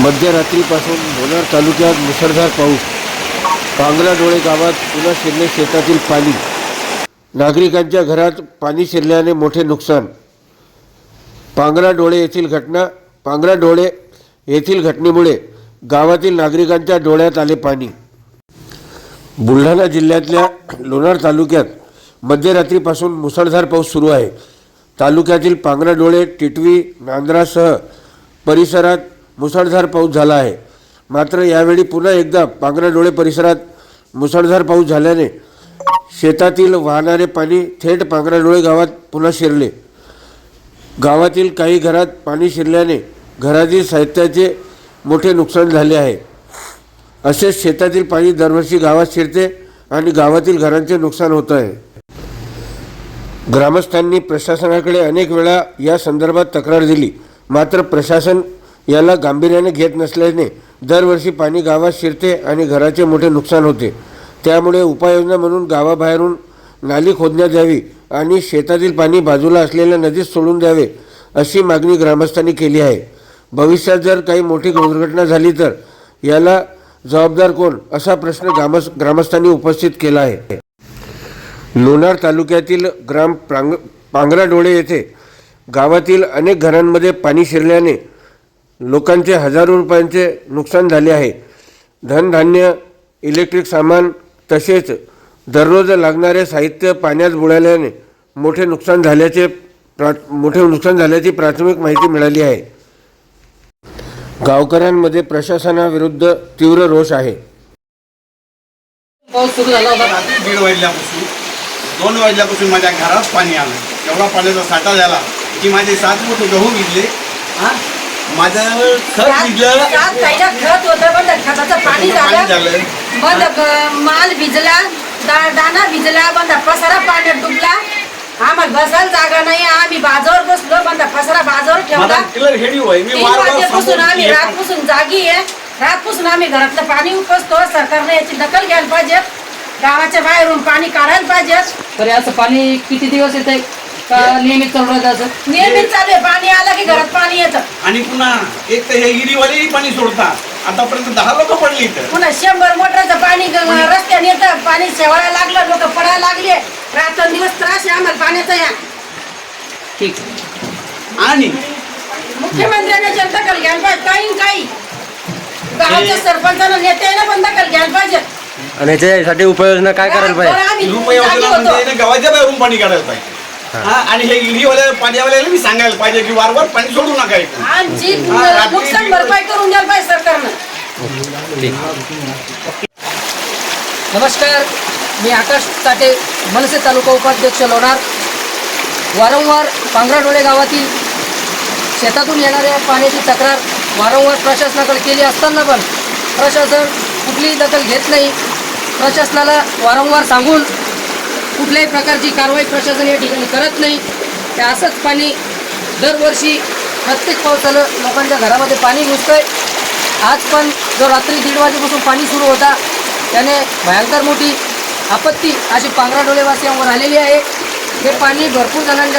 मध्यरात्रीपासून लोणार तालुक्यात मुसळधार पाऊस. पांगलाडोळे गावात पुन्हा शिरले शेतातील पाणी. नागरिकांच्या घरात पाणी शिरल्याने मोठे नुकसान. पांगलाडोळे येथील घटना पांगलाडोळे येथील घटनेमुळे गावातील नागरिकांच्या डोळ्यात आले पाणी. बुलढाणा जिल्ह्यातल्या लोणार तालुक्यात मध्यरात्रीपासून मुसळधार पाऊस सुरू आहे. तालुक्यातील पांगराडोळे टिटवी नांद्रासह परिसरात मुसळधार पाऊस झाला आहे. मात्र यावेळी पुन्हा एकदा पांगराडोळे परिसरात मुसळधार पाऊस झाल्याने शेतातील वाहणारे पाणी थेट पांगराडोळे गावात पुन्हा शिरले. गावातील काही घरात पाणी शिरल्याने घरातील साहित्याचे मोठे नुकसान झाले आहे. असेच शेतातील पाणी दरवर्षी गावात शिरते आणि गावातील घरांचे नुकसान होत आहे. ग्रामस्थांनी प्रशासनाकडे अनेक वेळा या संदर्भात तक्रार दिली. मात्र प्रशासन याला गांभीर्याने घेत नसल्याने दरवर्षी पाणी गावात शिरते आणि घराचे मोठे नुकसान होते. त्यामुळे उपाययोजना म्हणून गावाबाहेरून नाली खोदण्यात यावी आणि शेतातील पाणी बाजूला असलेल्या नदीत सोडून द्यावे अशी मागणी ग्रामस्थांनी केली आहे. भविष्यात जर काही मोठी दुर्घटना झाली तर याला जबाबदार कोण असा प्रश्न ग्रामस ग्रामस्थांनी उपस्थित केला आहे. लोणार तालुक्यातील ग्राम प्रांग पांगराडोळे येथे गावातील अनेक घरांमध्ये पाणी शिरल्याने लोकांचे हजारो रुपयांचे नुकसान झाले आहे. धनधान्य इलेक्ट्रिक सामान तसेच दररोज लागणारे साहित्य पाण्यात बुडाल्याने मोठे नुकसान झाल्याचे प्रा मोठे नुकसान झाल्याची प्राथमिक माहिती मिळाली आहे. गावकऱ्यांमध्ये प्रशासनाविरुद्ध तीव्र रोष आहे. पाऊस सुरू झाला होता रात्री दीड वाजल्यापासून. दोन वाजल्यापासून माझ्या घरात पाणी आलं. एवढा पाण्याचा साठा झाला. की माझे सात मोठे गहू भिजले हा? माझं खत भिजलं. सात पहिला खत होतं पण त्या खताचं पाणी पाणी झालं. झालं. मग ग- माल भिजला दा- दाणा भिजला बंदा पसारा पाण्यात डुबला. आम्हाला बसायला जागा नाही आम्ही बाजावर बसलो बंदा पसारा बाजावर माझा ठेवला क्लिअर हेडी होय. मी तीन वारंवार वाजेपासून आम्ही हे रातपासून जागी आहे. रातपासून आम्ही घरातलं पाणी उपसतो. सरकारने याची दखल घ्यायला पाहिजे. गावाच्या बाहेरून पाणी काढायला पाहिजे. तरी असं पाणी किती दिवस येते का नियमित चालू राहतं असं? नियमित चालू आहे. पाणी आलं की घरात पाणी येतं. आणि पुन्हा एक तर हे इरीवालेही पाणी सोडतात. आतापर्यंत दहा लोक पडली इथं. पुन्हा शंभर मोटरचं पाणी ग- रस्त्याने येतं. पाणी शेवायला लागलं लोक पडायला लागले रात्रंदिवस त्रास आहे आम्हाला पाण्याचा या. ठीक. आणि मुख्यमंत्र्यांनी याच्यावर दखल घ्यायला पाहिजे काही न काही. गावाच्या सरपंचानं नेत्यानं पण दखल घ्यायला पाहिजे. आणि याच्यासाठी उपाययोजना काय करायला पाहिजे? बरं, आम्ही रुपये जागी योजना होतो. म्हणजे गावाच्या बाहेरून पाणी काढायला पाहिजे. हा. आणि हे इरीवाल्या पाण्यावाल्याला मी सांगायला पाहिजे की वारंवार पाणी सोडू नका आमची हा, नुकसान भरपाई करून द्यायला पाहिजे सरकारनं. नमस्कार मी आकाश चाटे मनसे तालुका उपाध्यक्ष लोणार. वारंवार पांगराडोळे गावातील शेतातून येणाऱ्या पाण्याची तक्रार वारंवार प्रशासनाकडे केली असताना पण प्रशासन कुठलीही दखल घेत नाही. प्रशासनाला वारंवार सांगून कुठल्याही प्रकारची कारवाई प्रशासन या ठिकाणी करत नाही. ते असंच पाणी दरवर्षी प्रत्येक पावसाला लोकांच्या घरामध्ये पाणी घुसतंय. आज पण जो रात्री दीड वाजेपासून पाणी सुरू होता त्याने भयंकर मोठी आपत्ती अशी पांघरा पांगराडोळेवासियांवर आलेली आहे. हे पाणी भरपूर जणांच्या